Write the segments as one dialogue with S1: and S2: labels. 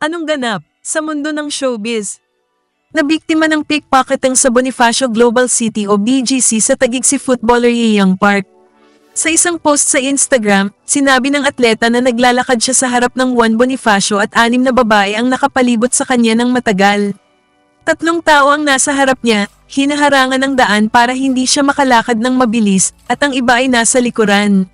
S1: Anong ganap sa mundo ng showbiz? Nabiktima ng pickpocketing sa Bonifacio Global City o BGC sa tagig si footballer Young Park. Sa isang post sa Instagram, sinabi ng atleta na naglalakad siya sa harap ng Juan Bonifacio at anim na babae ang nakapalibot sa kanya ng matagal. Tatlong tao ang nasa harap niya, hinaharangan ng daan para hindi siya makalakad ng mabilis, at ang iba ay nasa likuran.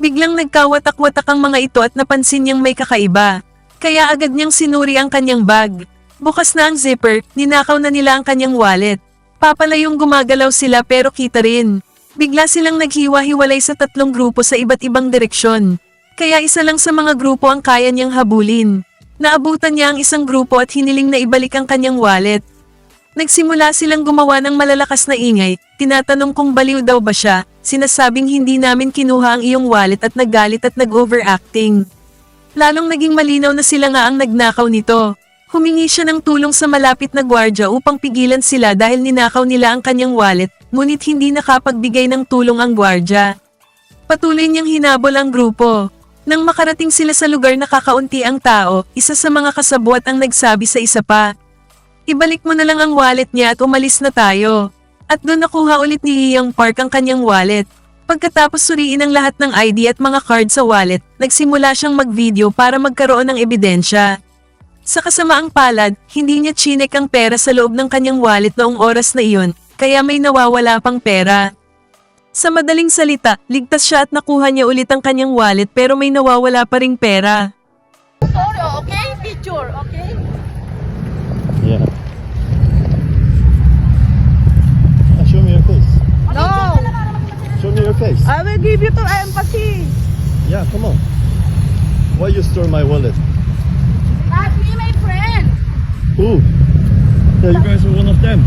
S1: Biglang nagkawatak-watak ang mga ito at napansin niyang may kakaiba. Kaya agad niyang sinuri ang kanyang bag. Bukas na ang zipper, ninakaw na nila ang kanyang wallet. Papalayong gumagalaw sila pero kita rin. Bigla silang naghiwa-hiwalay sa tatlong grupo sa iba't ibang direksyon. Kaya isa lang sa mga grupo ang kaya niyang habulin. Naabutan niya ang isang grupo at hiniling na ibalik ang kanyang wallet. Nagsimula silang gumawa ng malalakas na ingay, tinatanong kung baliw daw ba siya, sinasabing hindi namin kinuha ang iyong wallet at naggalit at nag-overacting. Lalong naging malinaw na sila nga ang nagnakaw nito. Humingi siya ng tulong sa malapit na gwardya upang pigilan sila dahil ninakaw nila ang kanyang wallet, ngunit hindi nakapagbigay ng tulong ang gwardya. Patuloy niyang hinabol ang grupo. Nang makarating sila sa lugar na kakaunti ang tao, isa sa mga kasabwat ang nagsabi sa isa pa. Ibalik mo na lang ang wallet niya at umalis na tayo. At doon nakuha ulit ni Young Park ang kanyang wallet. Pagkatapos suriin ang lahat ng ID at mga card sa wallet, nagsimula siyang mag-video para magkaroon ng ebidensya. Sa kasamaang palad, hindi niya chinek ang pera sa loob ng kanyang wallet noong oras na iyon, kaya may nawawala pang pera. Sa madaling salita, ligtas siya at nakuha niya ulit ang kanyang wallet pero may nawawala pa ring pera.
S2: Sorry, okay? Picture, okay?
S3: Your face.
S2: I will give you to empathy.
S3: Yeah, come on. Why you store my wallet?
S2: That's me, my friend.
S3: Who? Yeah, you guys are one of them.